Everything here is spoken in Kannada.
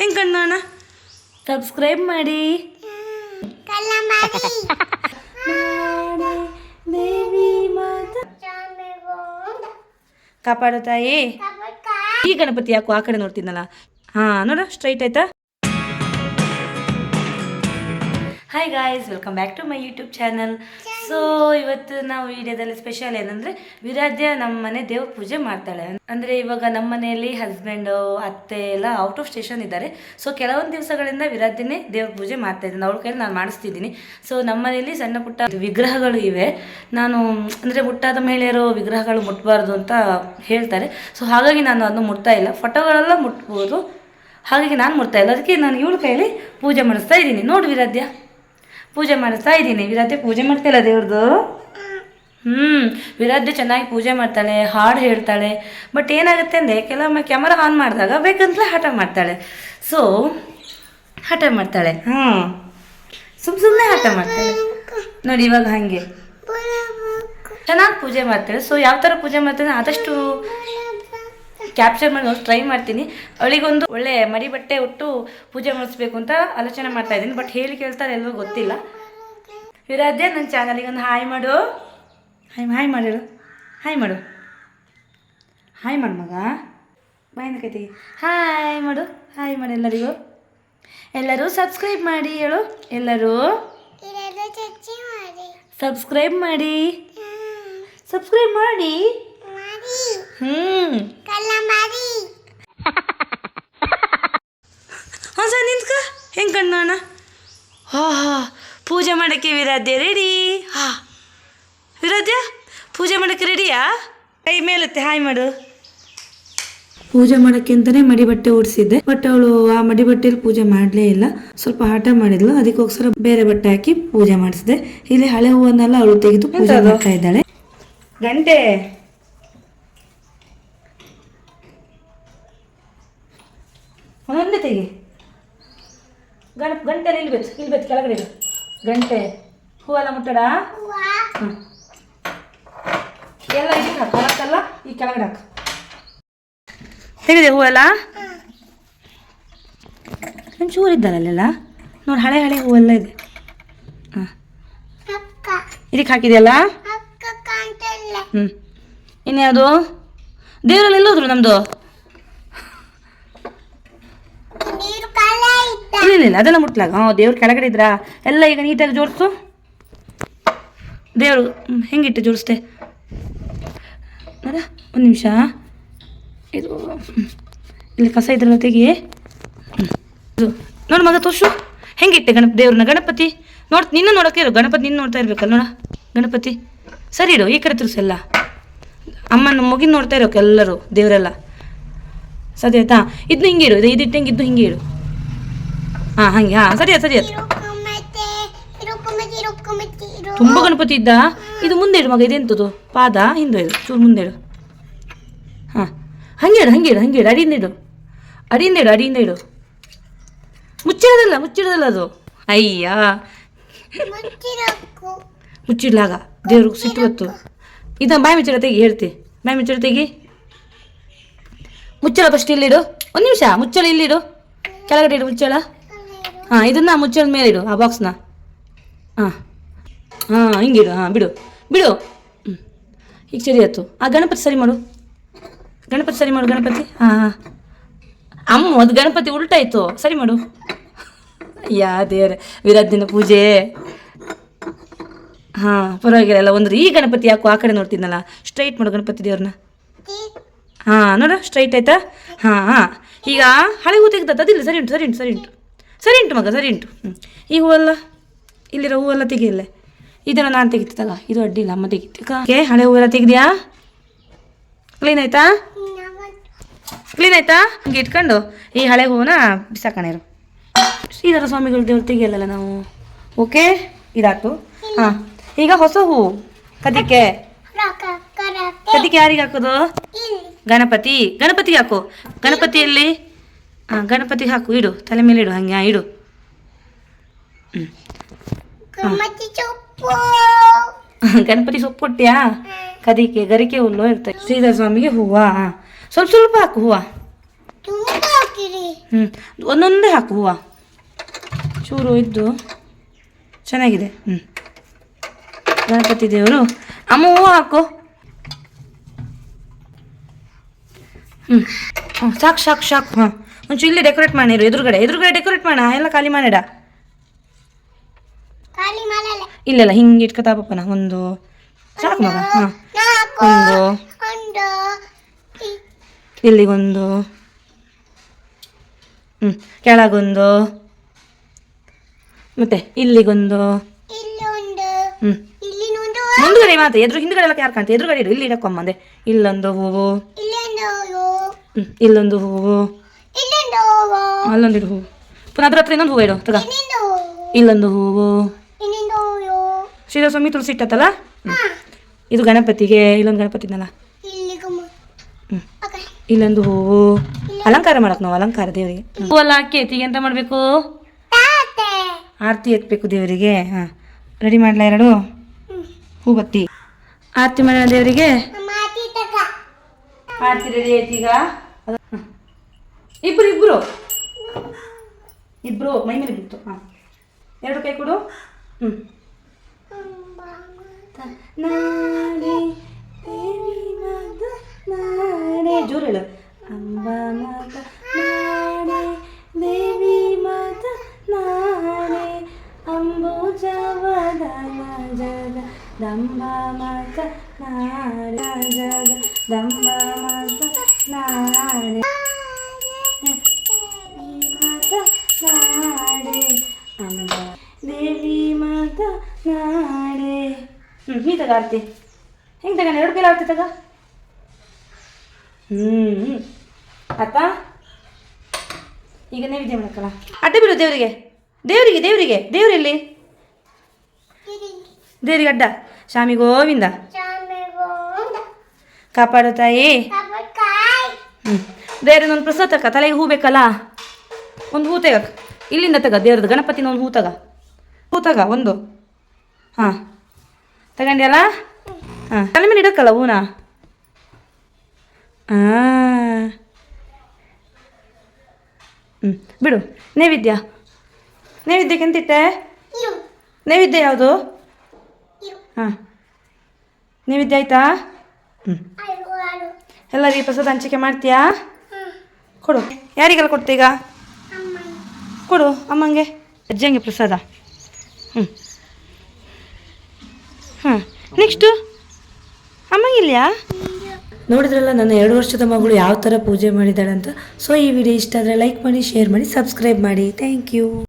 ಹೆಂಗೆ ಕಣ್ಣೋಣ ಸಬ್ಸ್ಕ್ರೈಬ್ ಮಾಡಿ. ಕಾಪಾಡು ತಾಯಿ. ಈ ಗಣಪತಿ ಯಾಕೋ ಆ ಕಡೆ ನೋಡ್ತೀನಲ್ಲ ಹಾ ನೋಡ ಸ್ಟ್ರೈಟ್ ಆಯ್ತಾ? Hi guys welcome back to my YouTube channel so ಇವತ್ತು ನಾವು ವಿಡಿಯೋದಲ್ಲಿ ಸ್ಪೆಷಲ್ ಏನಂದ್ರೆ ವಿರಾಧ್ಯ ನಮ್ಮ ಮನೆ ದೇವ್ರ ಪೂಜೆ ಮಾಡ್ತಾಳೆ. ಅಂದ್ರೆ ಇವಾಗ ನಮ್ಮ ಮನೆಯಲ್ಲಿ ಹಸ್ಬೆಂಡು ಅತ್ತೆ ಎಲ್ಲ ಔಟ್ ಆಫ್ ಸ್ಟೇಷನ್ ಇದ್ದಾರೆ. ಸೊ ಕೆಲವೊಂದು ದಿವಸಗಳಿಂದ ವಿರಾಧ್ಯನೇ ದೇವ್ರ ಪೂಜೆ ಮಾಡ್ತಾ ಇದ್ದೀನಿ. ಅವಳ ಕೈಲಿ ನಾನು ಮಾಡಿಸ್ತಿದ್ದೀನಿ. ಸೊ ನಮ್ಮ ಮನೆಯಲ್ಲಿ ಸಣ್ಣ ಪುಟ್ಟ ವಿಗ್ರಹಗಳು ಇವೆ. ನಾನು, ಅಂದರೆ ಮುಟ್ಟಾದ ಮಹಿಳೆಯರು ವಿಗ್ರಹಗಳು ಮುಟ್ಟಬಾರ್ದು ಅಂತ ಹೇಳ್ತಾರೆ. ಸೊ ಹಾಗಾಗಿ ನಾನು ಅದನ್ನು ಮುಟ್ತಾ ಇಲ್ಲ. ಫೋಟೋಗಳೆಲ್ಲ ಮುಟ್ಬೋದು. ಹಾಗಾಗಿ ನಾನು ಮುಟ್ತಾ ಇಲ್ಲ. ಅದಕ್ಕೆ ನಾನು ಇವಳ ಕೈಯಲ್ಲಿ ಪೂಜೆ ಮಾಡಿಸ್ತಾ ಇದ್ದೀನಿ. ನೋಡಿ ವಿರಾಧ್ಯ. ಪೂಜೆ ಮಾಡಿಸ್ತಾ ಇದ್ದೀನಿ. ವಿರಾಧ್ಯ ಪೂಜೆ ಮಾಡ್ತಿಲ್ಲ ದೇವ್ರದ್ದು ಹ್ಞೂ ವಿರಾಧ್ಯ ಚೆನ್ನಾಗಿ ಪೂಜೆ ಮಾಡ್ತಾಳೆ ಹಾಡು ಹೇಳ್ತಾಳೆ. ಬಟ್ ಏನಾಗುತ್ತೆ ಅಂದರೆ ಕೆಲವೊಮ್ಮೆ ಕ್ಯಾಮರಾ ಆನ್ ಮಾಡಿದಾಗ ಬೇಕಂತಲೇ ಹಠ ಮಾಡ್ತಾಳೆ. ಸೊ ಹಠ ಮಾಡ್ತಾಳೆ. ಹ್ಞೂ ಸುಮ್ಮ ಸುಮ್ಮನೆ ಹಠ ಮಾಡ್ತಾಳೆ. ನೋಡಿ ಇವಾಗ ಹಾಗೆ. ಚೆನ್ನಾಗಿ ಪೂಜೆ ಮಾಡ್ತಾಳೆ. ಸೊ ಯಾವ ಥರ ಪೂಜೆ ಮಾಡ್ತಾಳೆ? ಆದಷ್ಟು ಕ್ಯಾಪ್ಚರ್ ಮಾಡಿ ಟ್ರೈ ಮಾಡ್ತೀನಿ. ಅವಳಿಗೊಂದು ಒಳ್ಳೆ ಮಡಿ ಬಟ್ಟೆ ಉಟ್ಟು ಪೂಜೆ ಮಾಡಿಸ್ಬೇಕು ಅಂತ ಆಲೋಚನೆ ಮಾಡ್ತಾ ಇದ್ದೀನಿ ಬಟ್ ಹೇಳಿ ಕೇಳ್ತಾರೆ ಎಲ್ಲರೂ ಗೊತ್ತಿಲ್ಲ. ವಿರಾಧ್ಯ ನನ್ನ ಚಾನಲಿಗೆ ಒಂದು ಹಾಯ್ ಮಾಡು. ಹಾಯ್ ಹಾಯ್ ಮಾಡು ಹಾಯ್ ಮಾಡು. ಹಾಯ್ ಮಾಡು ಮಗ. ಬಾಯಿಂದ ಕೈತಿ ಹಾಯ್ ಮಾಡು. ಹಾಯ್ ಮಾಡು ಎಲ್ಲರಿಗೂ. ಎಲ್ಲರೂ ಸಬ್ಸ್ಕ್ರೈಬ್ ಮಾಡಿ ಹೇಳು. ಎಲ್ಲರೂ ಸಬ್ಸ್ಕ್ರೈಬ್ ಮಾಡಿ. ಸಬ್ಸ್ಕ್ರೈಬ್ ಮಾಡಿ. ಹ್ಞೂ ಹಾಂ ಸರ್ ನಿಂತ್ಕ. ಹೆಂಗ್ ಕಣ್ಣೋಣ ಹಾ ಹಾ. ಪೂಜೆ ಮಾಡೋಕ್ಕೆ ವಿರಾಧ್ಯ ರೆಡಿ ಹಾ. ವಿರಾಧ್ಯ ಪೂಜೆ ಮಾಡೋಕ್ಕೆ ರೆಡಿಯಾ ಕೈ ಮೇಲತ್ತೆ ಹಾಯ್ ಮಾಡು. ಪೂಜೆ ಮಾಡಕ್ಕೆ ಅಂತಾನೆ ಮಡಿ ಬಟ್ಟೆ ಓಡಿಸಿದ್ದೆ ಬಟ್ ಅವಳು ಆ ಮಡಿ ಬಟ್ಟೆಯಲ್ಲಿ ಪೂಜೆ ಮಾಡಲೇ ಇಲ್ಲ. ಸ್ವಲ್ಪ ಹಠ ಮಾಡಿದ್ಲು ಅದಕ್ಕೋಸ್ಕರ ಬೇರೆ ಬಟ್ಟೆ ಹಾಕಿ ಪೂಜೆ ಮಾಡಿಸಿದೆ. ಇಲ್ಲಿ ಹಳೆ ಹೂವನ್ನೆಲ್ಲ ಅವಳು ತೆಗೆದು ಪೂಜೆ ಮಾಡ್ತಾ ಇದ್ದಾಳೆ. ಗಂಟೆ? ಒಂದೊಂದೇ ತೆಗಿ. ಗಣ ಗಂಟೆ ಇಲ್ಬೇಕು ಇಲ್ಬೇಕು ಕೆಳಗಡೆ. ಗಂಟೆ. ಹೂವೆಲ್ಲ ಮುಟ್ಟಡ? ಹ್ಞೂ ಎಲ್ಲ ಇದಕ್ಕೆ ಹಾಕು ಹೊರಕ್ಕಲ್ಲ ಈ ಕೆಳಗಡೆ ಹಾಕು. ತೆಗಿದೆ ಹೂವೆಲ್ಲ? ಒಂಚೂರು ಇದ್ದಾರಲ್ಲೆಲ್ಲ ನೋಡಿ ಹಳೆ ಹಳೆ ಹೂವೆಲ್ಲ ಇದೆ. ಹಾಂ. ಇದಕ್ಕೆ ಹಾಕಿದೆಯಲ್ಲ? ಹ್ಞೂ ಇನ್ಯಾವುದು? ದೇವರಲ್ಲಿ ಎಲ್ಲೋದ್ರು ನಮ್ಮದು ಇಲ್ಲ ಅದೆಲ್ಲ ಮುಟ್ಲಾಗ? ಹಾಂ ದೇವ್ರ ಕೆಳಗಡೆ ಇದ್ರಾ? ಎಲ್ಲ ಈಗ ನೀಟಾಗಿ ಜೋಡಿಸು. ದೇವರು ಹೆಂಗಿಟ್ಟು ಜೋಡಿಸ್ದೆ? ಅದ ಒಂದು ನಿಮಿಷ. ಇದು. ಇಲ್ಲಿ ಕಸ ಇದ್ರಲ್ಲ ತೆಗಿ. ನೋಡು ಮಗ, ತೋರ್ಸು. ಹೆಂಗಿಟ್ಟೆ ಗಣಪ, ದೇವ್ರನ್ನ? ಗಣಪತಿ? ನೋಡ್, ನಿನ್ನ ನೋಡೋಕೆ ಇರು. ಗಣಪತಿ ನಿನ್ನ ನೋಡ್ತಾ ಇರ್ಬೇಕಲ್ಲ ನೋಡ. ಗಣಪತಿ, ಸರಿ ಇಡು, ಈ ಕಡೆ ತಿರ್ಸೆಲ್ಲ ಅಮ್ಮನ ಮುಗಿನ ನೋಡ್ತಾ ಇರೋಕೆ ಎಲ್ಲರೂ, ದೇವರೆಲ್ಲ. ಸರಿ ಆಯ್ತಾ? ಇದನ್ನ ಹಿಂಗೆ ಇಡು ಇದು ಇದಿಟ್ಟು ಇದ್ದು ಹಿಂಗೆ ಇಡು ಹಾಂ, ಹಾಗೆ. ಹಾಂ, ಸರಿ ಸರಿ. ಆಯ್ತು ತುಂಬ ಗಣಪತಿ ಇದ್ದ? ಇದು ಮುಂದೆ ಇಡು ಮಗ, ಇದೆಂತದು? ಪಾದ, ಹಿಂದೆ ಇಡು. ಚೂರು ಮುಂದೆ ಇಡು. ಹಾಂ. ಹಂಗೆ ಇಡು ಹಂಗೆ ಇಡು ಹಂಗೆ ಇಡು. ಅಡಿಯಿಂದ ಇಡು. ಅಡಿಯಿಂದ ಇಡು ಅಡಿಯಿಂದ ಇಡು. ಮುಚ್ಚಿಡೋದಲ್ಲ ಮುಚ್ಚಿಡೋದಲ್ಲ ಅದು? ಅಯ್ಯ. ಮುಚ್ಚಿಡ್ಲಾಗ. ದೇವ್ರಿಗೆ ಸಿಟ್ಟು ಬತ್ತು ಇದ ಬಾಯಿ ಮುಚ್ಚಿಡ ತೆಗಿ, ಹೇಳ್ತಿ. ಬಾಯಿ ಮುಚ್ಚಳ ತೆಗಿ. ಮುಚ್ಚಳ ಫಸ್ಟ್ ಇಲ್ಲಿಡು. ಒಂದು ನಿಮಿಷ, ಮುಚ್ಚಳ ಇಲ್ಲಿಡು. ಕೆಳಗಡೆ ಇಡು, ಮುಚ್ಚಳ. ಹಾಂ, ಇದನ್ನ ಮುಚ್ಚಳ ಮೇಲೆ ಇಡು, ಆ ಬಾಕ್ಸ್ನ ಹಾಂ. ಹಾಂ ಹಿಂಗಿಡು ಹಾಂ, ಬಿಡು. ಬಿಡು. ಈಗ ಸರಿ ಆಯ್ತು. ಆ ಗಣಪತಿ ಸರಿ ಮಾಡು. ಗಣಪತಿ ಸರಿ ಮಾಡು, ಗಣಪತಿ. ಹಾಂ ಅಮ್ಮ, ಅದು ಗಣಪತಿ ಉಲ್ಟಾಯಿತು ಸರಿ ಮಾಡು. ಯಾ ವಿರಾದ ದಿನ ಪೂಜೆ. ಹಾಂ, ಪರವಾಗಿಲ್ಲ ಒಂದು ಈ ಗಣಪತಿ ಯಾಕೋ ಆ ಕಡೆ ನೋಡ್ತಿದ್ನಲ್ಲ? ಸ್ಟ್ರೈಟ್ ಮಾಡು ಗಣಪತಿ ದೇವ್ರನ್ನ. ಹಾಂ, ನೋಡು ಸ್ಟ್ರೈಟ್ ಆಯ್ತಾ? ಹಾಂ ಹಾಂ. ಈಗ ಹಳೆ ಹೂ ಅದಿಲ್ಲ, ಸರಿ ಉಂಟು ಸರಿ ಉಂಟು ಸರಿ ಉಂಟು. ಸರಿ ಉಂಟು ಮಗ, ಸರಿ ಉಂಟು. ಹ್ಞೂ ಈ ಹೂವೆಲ್ಲ? ಇಲ್ಲಿರೋ ಹೂವೆಲ್ಲ ತೆಗಿಯಲ್ಲ? ಇದನ್ನು ನಾನು ತೆಗಿತಲ್ಲ ಇದು ಅಡ್ಡಿಲ್ಲ ಅಮ್ಮ ತೆಗಿತೆ ಓಕೆ ಹಳೆ ಹೂವೆಲ್ಲ ತೆಗ್ದ್ಯಾ? ಕ್ಲೀನ್ ಆಯ್ತಾ? ಕ್ಲೀನ್ ಆಯ್ತಾ? ಹಂಗೆ ಇಟ್ಕೊಂಡು, ಈ ಹಳೆ ಹೂವನ್ನ ಬಿಸಾಕಣಿರು ಶ್ರೀಧರ ಸ್ವಾಮಿಗಳು ದೇವ್ರು ತೆಗಿಯಲ್ಲ ನಾವು? ಓಕೆ ಇದಾಯ್ತು. ಹಾಂ. ಈಗ ಹೊಸ ಹೂವು ಕದಿಕೆ. ಕದಿಕೆ ಯಾರಿಗೆ ಹಾಕೋದು? ಗಣಪತಿ. ಗಣಪತಿಗೆ ಹಾಕು. ಗಣಪತಿಯಲ್ಲಿ ಹಾಂ ಗಣಪತಿ ಹಾಕು ಇಡು ತಲೆ ಮೇಲೆ ಇಡು ಹಂಗೆ ಹಾಂ, ಇಡು. ಗಣಪತಿ ಸೊಪ್ಪು. ಕೊಟ್ಟಿಯಾ ಕದಿಕೆ ಗರಿಕೆ ಹುಲ್ಲು ಇರ್ತದೆ. ಶ್ರೀಧರ ಸ್ವಾಮಿಗೆ ಹೂವ ಸ್ವಲ್ಪ ಸ್ವಲ್ಪ ಹಾಕು ಹೂವ. ಹ್ಞೂ ಒಂದೊಂದೇ ಹಾಕು ಹೂವು. ಚೂರು ಇದ್ದು ಚೆನ್ನಾಗಿದೆ. ಹ್ಞೂ ಗಣಪತಿ ದೇವರು ಅಮ್ಮ ಹೂವು ಹಾಕು. ಹ್ಞೂ ಸಾಕು ಸಾಕು ಸಾಕು. ಹಾಂ. ಒಂಚೂರು ಇಲ್ಲಿ ಡೆಕೋರೇಟ್ ಮಾಡಿರು ಎದುರುಗಡೆ ಎದುರುಗಡೆ ಡೆಕೋರೇಟ್ ಮಾಡ ಎಲ್ಲ ಖಾಲಿ ಮಾಡಿಡ. ಇಲ್ಲ ಹಿಂಗೆ ಇಟ್ಕೊತಾ ಪಪ್ಪನ ಒಂದು ಸಾಕು ಮಗ ಹಾಂ. ಒಂದು ಒಂದು ಇಲ್ಲಿಗೊಂದು ಹ್ಞೂ ಕೆಳಗೊಂದು ಮತ್ತೆ ಇಲ್ಲಿಗೊಂದು ಹ್ಞೂ ಮುಂದುಗಡೆ ಮಾತ್ರ ಎದುರು ಹಿಂದ್ಗಡೆ ಎಲ್ಲ ಯಾರು ಕಾಣ್ತೀವಿ ಎದುರುಗಡೆ ಇಡು ಇಲ್ಲಿ ಇಡಕ್ಕೊಂಬಂದೆ ಇಲ್ಲೊಂದು ಹೂವು. ಹ್ಞೂ ಇಲ್ಲೊಂದು ಹೂವು. ಇಲ್ಲಿ ಹೋಗು ಅಲ್ಲೊಂದು ಇಡು ಹೂವು. ಪುನಃ ಅದ್ರ ಹತ್ರ ಇನ್ನೊಂದು ಹೂವು ಇಡು ತಗ. ಇಲ್ಲೊಂದು ಹೂವು. ಇನ್ನೊಂದು ಶ್ರೀರಸ್ವಾಮಿ ತುಳಸಿ ಇಟ್ಟತ್ತಲ್ಲ? ಹ್ಞೂ ಇದು ಗಣಪತಿಗೆ ಇಲ್ಲೊಂದು ಗಣಪತಿನಲ್ಲ ಇಲ್ಲೊಂದು ಹೂವು. ಅಲಂಕಾರ ಮಾಡಕ್ ನಾವು ಅಲಂಕಾರ ದೇವರಿಗೆ. ಹೂವೆಲ್ಲ ಹಾಕಿ ಎತ್ತಿಗೆ ಎಂತ ಮಾಡಬೇಕು? ಆರತಿ ಎತ್ತಬೇಕು ದೇವರಿಗೆ. ಹಾಂ. ರೆಡಿ ಮಾಡಲ ಎರಡು? ಹೂ ಬತ್ತಿ. ಆರತಿ ಮಾಡೋಣ ದೇವರಿಗೆ? ಆರತಿ ರೆಡಿ ಆಯ್ತು ಈಗ. ಇಬ್ರು ಇಬ್ರು. ಇಬ್ರು, ಮೈ ಮೇಲೆ ಬಿತ್ತು. ಹಾಂ. ಎರಡು ಕೈ ಕೊಡು. ಹ್ಞೂ ನಾಡೆ. ಜೋರು ಹೇಳು. ಅಂಬ ಮಾತ ನಾಡೆ ದೇವಿ ಮಾತ ನಾಡೆ ಅಂಬುಜವದನ ಜಗ, ದಂಬ ಮಾತ ನಾಳೆ ಜಗ ದಂಬ ಮಾತ ನಾಡೆ. ನಾಡೆ ಹ್ಞೂ ನೀ ತಗ ಆರ್ತಿ. ಹೆಂಗೆ ತಗ ಎರಡು ಕೈಲಿ ಆರ್ತಿ ತಗ. ಹ್ಞೂ ಆತ ಈಗ ನೈವೇದ್ಯ ಮಾಡಕ್ಕಲ್ಲ ಅಡ್ಡ ಬಿಡು ದೇವರಿಗೆ. ದೇವರಿಗೆ ದೇವರಿಗೆ. ದೇವರಲ್ಲಿ ದೇವರಿಗೆ ಅಡ್ಡ. ಸ್ವಾಮಿ ಗೋವಿಂದ. ಕಾಪಾಡು ತಾಯಿ. ಹ್ಞೂ ದೇವ್ರಿಗೆ ಒಂದು ಪ್ರಸಾದ ತಕ್ಕ ತಲೆಗೆ ಹೂ ಬೇಕಲ್ಲ? ಒಂದು ಹೂ ತೆಗ ಇಲ್ಲಿಂದ ತಗ. ದೇವ್ರದ್ದು ಗಣಪತಿನ ಒಂದು ಹೂ ತಗ. ಹೂ ತಗ, ಒಂದು. ಹಾಂ. ತಗೊಂಡ್ಯಲ್ಲ? ಹಾಂ. ತಲೆ ಮೇಲೆ ಇಡಕ್ಕಲ್ಲ ಹೂನ? ಹಾಂ ಹ್ಞೂ ಬಿಡು. ನೈವೇದ್ಯ. ನೈವೇದ್ಯಕ್ಕೆ ಎಂತಿಟ್ಟೆ? ಇರು. ನೈವೇದ್ಯ ಯಾವುದು? ಹಾಂ. ನೈವೇದ್ಯ ಆಯ್ತಾ? ಹ್ಞೂ ಎಲ್ಲರಿಗೆ ಪ್ರಸಾದ ಹಂಚಿಕೆ ಮಾಡ್ತೀಯಾ? ಕೊಡು. ಯಾರಿಗೆಲ್ಲ ಕೊಡ್ತೀಗ? ಕೊಡು ಅಮ್ಮಂಗೆ. ಅಜ್ಜಂಗೆ ಪ್ರಸಾದ. ಹ್ಞೂ ಹಾಂ ನೆಕ್ಸ್ಟು ಅಮ್ಮಂಗಿಲ್ಯಾ ನೋಡಿದ್ರಲ್ಲ, ನನ್ನ ಎರಡು ವರ್ಷದ ಮಗಳು ಯಾವ ಥರ ಪೂಜೆ ಮಾಡಿದ್ದಾಳೆ ಅಂತ ಸೊ ಈ ವಿಡಿಯೋ ಇಷ್ಟ ಆದರೆ ಲೈಕ್ ಮಾಡಿ ಶೇರ್ ಮಾಡಿ ಸಬ್ಸ್ಕ್ರೈಬ್ ಮಾಡಿ. Thank you